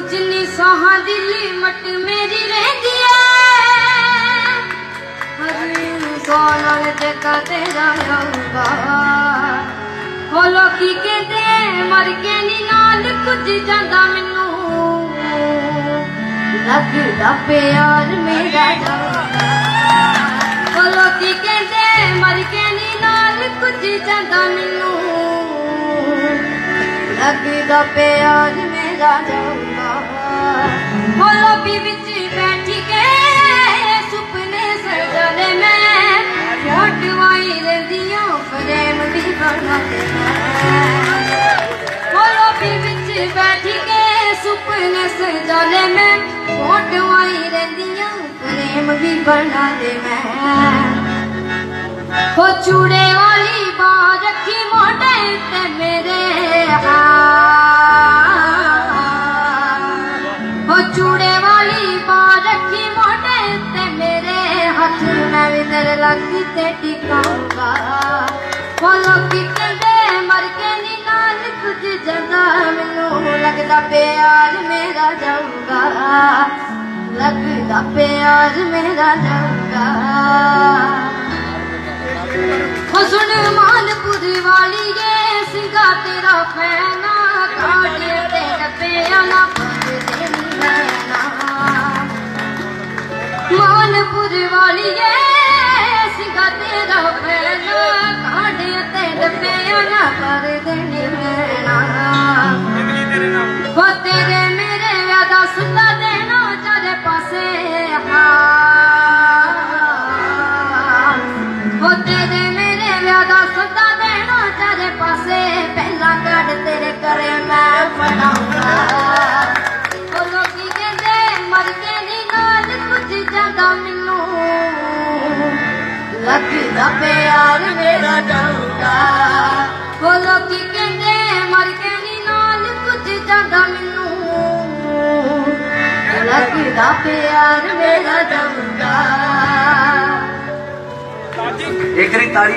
ਜਿੰਨੀ ਸਾਹਾਂ ਦੀ ਲਿਮਟ ਮੇਰੀ ਰਹਿੰਦੀ ਐ। ਹਰ ਸੋਨਲ ਤੇ ਤੇਰਾ ਆਊਗਾ ਹੋ ਲੋਕੀ ਕਹਿੰਦੇ ਮਰ ਕੇ ਨੀ ਨਾਲ ਕੁਝ ਜਾਂਦਾ ਮੈਨੂੰ। ਲੱਗਦਾ ਪਿਆਰ ਮੇਰਾ ਜਾਊਗਾ ਹੋ ਲੋਕੀ ਕਹਿੰਦੇ ਮਰ ਕੇ ਨੀ ਨਾਲ ਕੁਝ ਜਾਂਦਾ ਮੈਨੂੰ। ਲੱਗਦਾ ਪਿਆਰ ਮੇਰਾ ਜਾਊਗਾ ਬੈਠ ਕੇ ਸੁਪਨੇ ਸਜਾਲੇ ਮੈਂ। ਫੋਟਵਾਈ ਰਹਿੰਦੀਆਂ ਫਰੇਮ ਵੀ ਬਣਾ ਦੇ ਮੈਂ। ਵਿੱਚ ਬੈਠ ਕੇ ਸੁਪਨੇ ਸਜਾਲੇ ਮੈਂ। ਫੋਟਵਾਈ ਰਹਿੰਦੀਆਂ ਪ੍ਰੇਮ ਵੀ ਬਣਾ ਦੇ ਮੈਂ। ਹੋ ਚੂੜੇ ਵਾਲੀ ਬਾਹ ਰੱਖੀ ਮੋਢੇ ਤੇ ਮੇਰੇ ਹਾਂ ਵੀ ਤੇ ਟਿਕਾਊਗਾ ਹੋ ਲੋਕੀ ਮਰ ਕੇ ਨੀ ਨਾਲ ਕੁਝ ਜਗਾ ਮੈਨੂੰ ਲੱਗਦਾ ਪਿਆਰ ਮੇਰਾ ਜਾਊਗਾ, ਲੱਗਦਾ ਪਿਆਰ ਮੇਰਾ ਜਾਊਗਾ। ਹਸਣ ਮਾਨਪੁਰ ਵਾਲੀਏ ਸਿੰਘਾ ਤੇਰਾ ਫੈਨਾ, ਕਾਟੇ ਤੇ ਡੱਬਿਆਂ ਨਾ ਪੱਜਦੇ ਨੀ ਲੈਣਾ ਮਾਨਪੁਰ ਵਾਲੀਏ ਸਿੰਘਾ ਤੇਰਾ ਤੇ ਡੱਬਿਆਂ ਨਾ ਪਰਦੇ ਨੀ ਲੈਣਾ। ਜ਼ਿੰਦਗੀ ਤੇਰੇ ਨਾਲ। ਹੋ ਤੇਰੇ ਮੇਰੇ ਵਿਆਹ ਦਾ ਸੁੱਤਾ ਦੇਣਾ ਚਾਰੇ ਪਾਸੇ ਹਾਂ ਹੋ ਤੇਰੇ ਲੱਗਦਾ ਪਿਆਰ ਮੇਰਾ ਜਾਊਗਾ ਹੋ ਲੋਕੀ ਕਹਿੰਦੇ ਮਰ ਕੇ ਨੀ ਨਾਲ ਕੁਝ ਜਾਂਦਾ ਮੈਨੂੰ। ਲੱਗਦਾ ਪਿਆਰ ਮੇਰਾ ਸਾਜੀ ਇੱਕ ਰੀ ਤਾੜੀ